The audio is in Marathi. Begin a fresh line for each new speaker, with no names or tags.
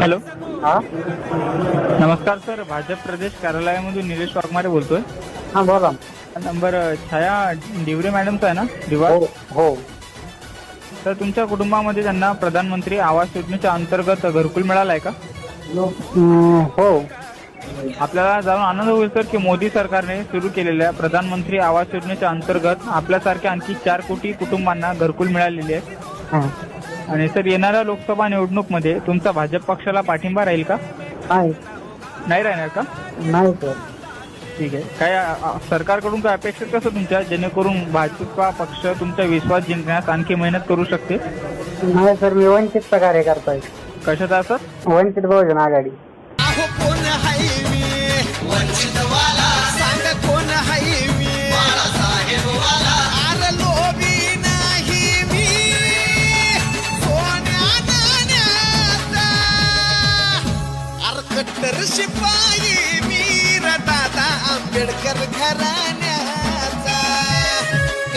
हॅलो.
हा?
नमस्कार सर. भाजप प्रदेश कार्यालयामधून निलेश वाघमारे बोलतोय.
हा बोला.
नंबर छाया डिवरे मॅडमचा आहे ना दिवा
हो हो.
तर तुमच्या कुटुंबामध्ये त्यांना प्रधानमंत्री आवास योजनेच्या अंतर्गत घरकुल मिळाला आहे का
हो.
आपल्याला जाणून आनंद होईल सर की मोदी सरकारने सुरू केलेल्या प्रधानमंत्री आवास योजनेच्या अंतर्गत आपल्यासारख्या आणखी चार कोटी कुटुंबांना घरकुल मिळालेली आहे.
हा.
आणि सर येणाऱ्या लोकसभा निवडणूकमध्ये तुमचा भाजप पक्षाला पाठिंबा राहील का?
नाही.
नाही राहणार का?
नाही सर.
ठीक आहे. काय अ, सरकारकडून काय अपेक्षित कसं तुमच्या? जेणेकरून भाजपा पक्ष तुमचा विश्वास जिंकण्यास आणखी मेहनत करू शकते?
नाही सर मी वंचितचा कार्यकर्ता आहे.
कशाचा सर?
वंचित बहुजन आघाडी.
अहो कोण कट्टर शिपाई मी र दादा आंबेडकर घरा